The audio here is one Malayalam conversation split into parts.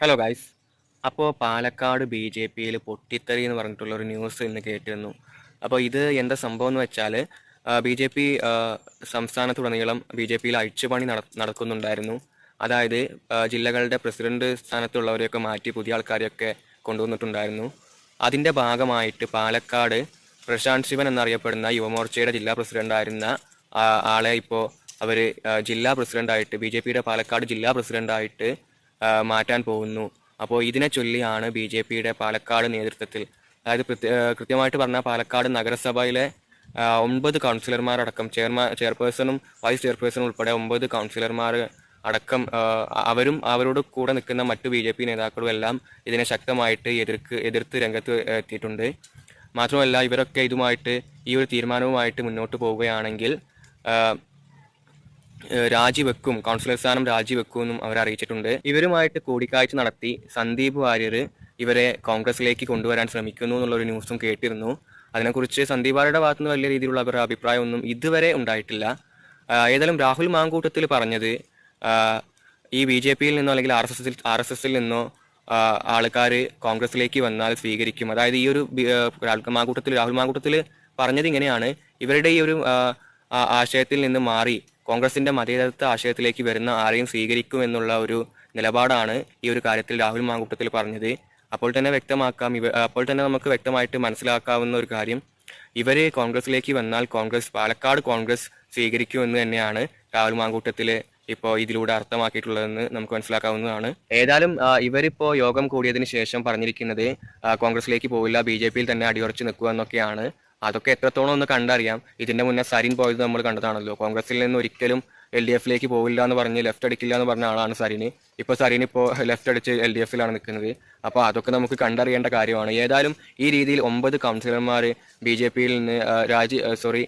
ഹലോ ഗൈസ് അപ്പോൾ പാലക്കാട് ബി ജെ പിയിൽ പൊട്ടിത്തെറി എന്ന് പറഞ്ഞിട്ടുള്ള ഒരു ന്യൂസ് ഇന്ന് കേട്ടിരുന്നു. അപ്പോൾ ഇത് എന്താ സംഭവം എന്ന് വെച്ചാൽ ബി ജെ പി സംസ്ഥാനത്തുടനീളം ബി ജെ പിയിൽ അഴിച്ചുപണി നടക്കുന്നുണ്ടായിരുന്നു. അതായത് ജില്ലകളുടെ പ്രസിഡന്റ് സ്ഥാനത്തുള്ളവരെയൊക്കെ മാറ്റി പുതിയ ആൾക്കാരെയൊക്കെ കൊണ്ടുവന്നിട്ടുണ്ടായിരുന്നു. അതിന്റെ ഭാഗമായിട്ട് പാലക്കാട് പ്രശാന്ത് ശിവൻ എന്നറിയപ്പെടുന്ന യുവമോർച്ചയുടെ ജില്ലാ പ്രസിഡന്റായിരുന്ന ആളെ ഇപ്പോൾ അവർ ജില്ലാ പ്രസിഡന്റായിട്ട് ബി ജെ പിയുടെ പാലക്കാട് ജില്ലാ പ്രസിഡന്റായിട്ട് മാറ്റാൻ പോകുന്നു. അപ്പോൾ ഇതിനെ ചൊല്ലിയാണ് ബി ജെ പിയുടെ പാലക്കാട് നേതൃത്വത്തിൽ. അതായത് കൃത്യമായിട്ട് പറഞ്ഞാൽ പാലക്കാട് നഗരസഭയിലെ ഒമ്പത് കൗൺസിലർമാരടക്കം ചെയർമാൻ ചെയർപേഴ്സണും വൈസ് ചെയർപേഴ്സണും ഉൾപ്പെടെ ഒമ്പത് കൗൺസിലർമാർ അടക്കം അവരും അവരോട് കൂടെ നിൽക്കുന്ന മറ്റു ബി ജെ പി നേതാക്കളും എല്ലാം ഇതിനെ ശക്തമായിട്ട് എതിർക്ക് എതിർത്ത് രംഗത്ത് എത്തിയിട്ടുണ്ട്. മാത്രമല്ല ഇവരൊക്കെ ഇതുമായിട്ട് ഈ ഒരു തീരുമാനവുമായിട്ട് മുന്നോട്ട് പോവുകയാണെങ്കിൽ രാജിവെക്കും കൗൺസിലർ സ്ഥാനം രാജിവെക്കുമെന്നും അവർ അറിയിച്ചിട്ടുണ്ട്. ഇവരുമായിട്ട് കൂടിക്കാഴ്ച നടത്തി സന്ദീപ് വാര്യർ ഇവരെ കോൺഗ്രസിലേക്ക് കൊണ്ടുവരാൻ ശ്രമിക്കുന്നു എന്നുള്ള ഒരു ന്യൂസും കേട്ടിരുന്നു. അതിനെക്കുറിച്ച് സന്ദീപ് വാര്യരുടെ ഭാഗത്തു നിന്ന് വലിയ രീതിയിലുള്ള അവരുടെ അഭിപ്രായമൊന്നും ഇതുവരെ ഉണ്ടായിട്ടില്ല. ഏതായാലും രാഹുൽ മാങ്കൂട്ടത്തിൽ പറഞ്ഞത് ഈ ബി ജെ പിയിൽ നിന്നോ അല്ലെങ്കിൽ ആർ എസ് എസിൽ ആർ എസ് എസിൽ നിന്നോ ആൾക്കാർ കോൺഗ്രസിലേക്ക് വന്നാൽ സ്വീകരിക്കും. അതായത് ഈ ഒരു മാങ്കൂട്ടത്തിൽ രാഹുൽ മാങ്കൂട്ടത്തിൽ പറഞ്ഞത് ഇങ്ങനെയാണ്. ഇവരുടെ ഈ ഒരു ആശയത്തിൽ നിന്ന് മാറി കോൺഗ്രസിന്റെ മതേതരത്വ ആശയത്തിലേക്ക് വരുന്ന ആരെയും സ്വീകരിക്കും എന്നുള്ള ഒരു നിലപാടാണ് ഈ ഒരു കാര്യത്തിൽ രാഹുൽ മാങ്കൂട്ടത്തിൽ പറഞ്ഞത്. അപ്പോൾ തന്നെ വ്യക്തമാക്കാം. ഇവ അപ്പോൾ തന്നെ നമുക്ക് വ്യക്തമായിട്ട് മനസ്സിലാക്കാവുന്ന ഒരു കാര്യം ഇവരെ കോൺഗ്രസിലേക്ക് വന്നാൽ കോൺഗ്രസ് പാലക്കാട് കോൺഗ്രസ് സ്വീകരിക്കുമെന്ന് തന്നെയാണ് രാഹുൽ മാങ്കൂട്ടത്തിൽ ഇപ്പോൾ ഇതിലൂടെ അർത്ഥമാക്കിയിട്ടുള്ളതെന്ന് നമുക്ക് മനസ്സിലാക്കാവുന്നതാണ്. ഏതായാലും ഇവരിപ്പോൾ ഇവരിപ്പോ യോഗം കൂടിയതിന് ശേഷം പറഞ്ഞിരിക്കുന്നത് കോൺഗ്രസിലേക്ക് പോവില്ല ബി ജെ പിയിൽ തന്നെ അടിയുറച്ച് നിൽക്കുക എന്നൊക്കെയാണ്. അതൊക്കെ എത്രത്തോളം ഒന്ന് കണ്ടറിയാം. ഇതിന്റെ മുന്നേ സരിൻ പോയത് നമ്മൾ കണ്ടതാണല്ലോ. കോൺഗ്രസിൽ നിന്ന് ഒരിക്കലും എൽ ഡി എഫിലേക്ക് പോവില്ല എന്ന് പറഞ്ഞ് ലെഫ്റ്റ് അടിക്കില്ല എന്ന് പറഞ്ഞ ആളാണ് സരിന്. ഇപ്പൊ സരിൻ ഇപ്പോ ലെഫ്റ്റ് അടിച്ച് എൽ ഡി എഫിലാണ് നിൽക്കുന്നത്. അപ്പോൾ അതൊക്കെ നമുക്ക് കണ്ടറിയേണ്ട കാര്യമാണ്. ഏതായാലും ഈ രീതിയിൽ ഒമ്പത് കൗൺസിലർമാർ ബി ജെ പിയിൽ നിന്ന് രാജി സോറി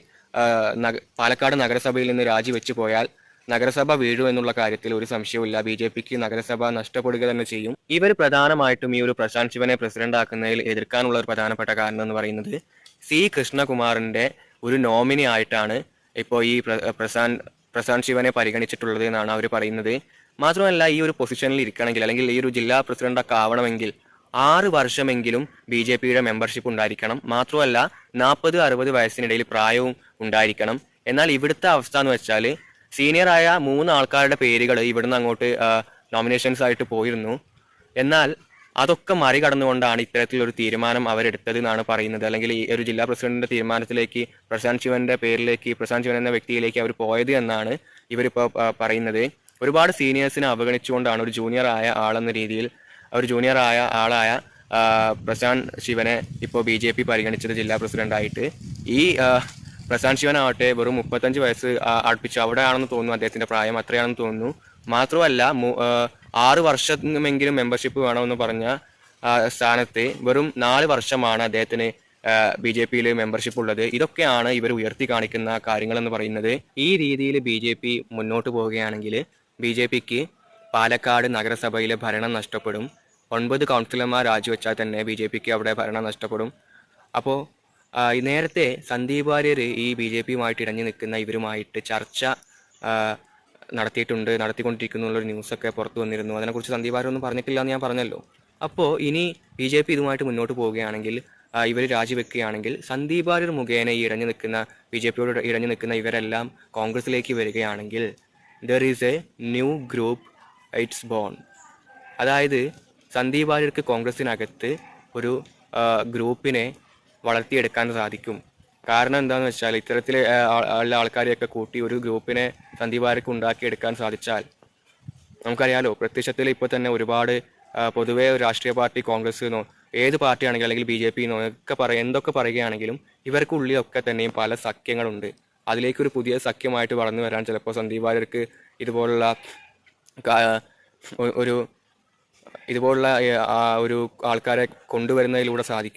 പാലക്കാട് നഗരസഭയിൽ നിന്ന് രാജിവെച്ച് പോയാൽ നഗരസഭ വീഴും എന്നുള്ള കാര്യത്തിൽ ഒരു സംശയവുമില്ല. ബി ജെ പിക്ക് നഗരസഭ നഷ്ടപ്പെടുക തന്നെ ചെയ്യും. ഇവർ പ്രധാനമായിട്ടും ഈ ഒരു പ്രശാന്ത് ശിവനെ പ്രസിഡന്റ് ആക്കുന്നതിൽ എതിർക്കാനുള്ള ഒരു പ്രധാനപ്പെട്ട കാരണം എന്ന് പറയുന്നത് സി കൃഷ്ണകുമാറിന്റെ ഒരു നോമിനി ആയിട്ടാണ് ഇപ്പോൾ ഈ പ്ര- പ്രശാന്ത് പ്രശാന്ത് ശിവനെ പരിഗണിച്ചിട്ടുള്ളത് എന്നാണ് അവർ പറയുന്നത്. മാത്രമല്ല ഈ ഒരു പൊസിഷനിൽ ഇരിക്കണമെങ്കിൽ അല്ലെങ്കിൽ ഈ ഒരു ജില്ലാ പ്രസിഡന്റ് ഒക്കെ ആവണമെങ്കിൽ ആറ് വർഷമെങ്കിലും ബി ജെ പിയുടെ മെമ്പർഷിപ്പ് ഉണ്ടായിരിക്കണം. മാത്രമല്ല നാൽപ്പത് അറുപത് വയസ്സിനിടയിൽ പ്രായവും ഉണ്ടായിരിക്കണം. എന്നാൽ ഇവിടുത്തെ അവസ്ഥ എന്ന് വെച്ചാൽ സീനിയറായ മൂന്ന് ആൾക്കാരുടെ പേരുകൾ ഇവിടുന്ന് അങ്ങോട്ട് നോമിനേഷൻസ് ആയിട്ട് പോയിരുന്നു. എന്നാൽ അതൊക്കെ മറികടന്നുകൊണ്ടാണ് ഇത്തരത്തിലൊരു തീരുമാനം അവരെടുത്തത് എന്നാണ് പറയുന്നത്. അല്ലെങ്കിൽ ഈ ഒരു ജില്ലാ പ്രസിഡന്റിന്റെ തീരുമാനത്തിലേക്ക് പ്രശാന്ത് ശിവന്റെ പേരിലേക്ക് പ്രശാന്ത് ശിവൻ എന്ന വ്യക്തിയിലേക്ക് അവർ പോയത് എന്നാണ് ഇവരിപ്പോൾ പറയുന്നത്. ഒരുപാട് സീനിയേഴ്സിനെ അവഗണിച്ചുകൊണ്ടാണ് ഒരു ജൂനിയർ ആയ ആളെന്ന രീതിയിൽ ഒരു ജൂനിയർ ആയ ആളായ പ്രശാന്ത് ശിവനെ ഇപ്പോൾ ബി ജെ പി പരിഗണിച്ചത് ജില്ലാ പ്രസിഡന്റായിട്ട്. ഈ പ്രശാന്ത് ശിവനാവട്ടെ വെറും മുപ്പത്തഞ്ച് വയസ്സ് അടുപ്പിച്ചു. അവിടെയാണെന്ന് തോന്നുന്നു അദ്ദേഹത്തിന്റെ പ്രായം അത്രയാണെന്ന് തോന്നുന്നു. മാത്രമല്ല ആറ് വർഷമെങ്കിലും മെമ്പർഷിപ്പ് വേണമെന്ന് പറഞ്ഞ സ്ഥാനത്ത് വെറും നാല് വർഷമാണ് അദ്ദേഹത്തിന് ബി ജെ പിയിൽ മെമ്പർഷിപ്പ് ഉള്ളത്. ഇതൊക്കെയാണ് ഇവർ ഉയർത്തി കാണിക്കുന്ന കാര്യങ്ങൾ എന്ന് പറയുന്നത്. ഈ രീതിയിൽ ബി ജെ പി മുന്നോട്ട് പോവുകയാണെങ്കിൽ ബി ജെ പിക്ക് പാലക്കാട് നഗരസഭയിലെ ഭരണം നഷ്ടപ്പെടും. ഒൻപത് കൗൺസിലർമാർ രാജിവെച്ചാൽ തന്നെ ബി ജെ പിക്ക് അവിടെ ഭരണം നഷ്ടപ്പെടും. അപ്പോൾ നേരത്തെ സന്ദീപ് വാര്യർ ഈ ബി ജെ പിയുമായിട്ട് ഇടഞ്ഞു നിൽക്കുന്ന ഇവരുമായിട്ട് ചർച്ച നടത്തിയിട്ടുണ്ട് നടത്തിക്കൊണ്ടിരിക്കുന്നു ന്യൂസ് ഒക്കെ പുറത്തു വന്നിരുന്നു. അതിനെക്കുറിച്ച് സന്ദീപ് വാര്യർ ഒന്നും പറഞ്ഞിട്ടില്ല എന്ന് ഞാൻ പറഞ്ഞല്ലോ. അപ്പോൾ ഇനി ബി ജെ പി ഇതുമായിട്ട് മുന്നോട്ട് പോവുകയാണെങ്കിൽ ഇവർ രാജിവെക്കുകയാണെങ്കിൽ സന്ദീപ് വാര്യർ മുഖേന ഈ ഇടഞ്ഞു നിൽക്കുന്ന ബി ജെ പിയോട് ഇടഞ്ഞു നിൽക്കുന്ന ഇവരെല്ലാം കോൺഗ്രസിലേക്ക് വരികയാണെങ്കിൽ there is a new group it's born അതായത് സന്ദീപ് വാര്യർക്ക് കോൺഗ്രസിനകത്ത് ഒരു ഗ്രൂപ്പിനെ വളർത്തിയെടുക്കാൻ സാധിക്കും. കാരണം എന്താണെന്ന് വെച്ചാൽ ഇത്തരത്തിൽ ഉള്ള ആൾക്കാരെയൊക്കെ കൂട്ടി ഒരു ഗ്രൂപ്പിനെ സന്ധിവാരക്ക് ഉണ്ടാക്കിയെടുക്കാൻ സാധിച്ചാൽ നമുക്കറിയാലോ പ്രത്യക്ഷത്തിൽ ഇപ്പോൾ തന്നെ ഒരുപാട് പൊതുവെ രാഷ്ട്രീയ പാർട്ടി കോൺഗ്രസ് എന്നോ ഏത് പാർട്ടിയാണെങ്കിലും അല്ലെങ്കിൽ ബി ജെ പി എന്നോ ഒക്കെ പറ എന്തൊക്കെ പറയുകയാണെങ്കിലും ഇവർക്കുള്ളിലൊക്കെ തന്നെയും പല സഖ്യങ്ങളുണ്ട്. അതിലേക്കൊരു പുതിയ സഖ്യമായിട്ട് വളർന്നു വരാൻ ചിലപ്പോൾ സന്ദീപ് വാര്യർക്ക് ഇതുപോലുള്ള ഒരു ഇതുപോലുള്ള ഒരു ആൾക്കാരെ കൊണ്ടുവരുന്നതിലൂടെ സാധിക്കും.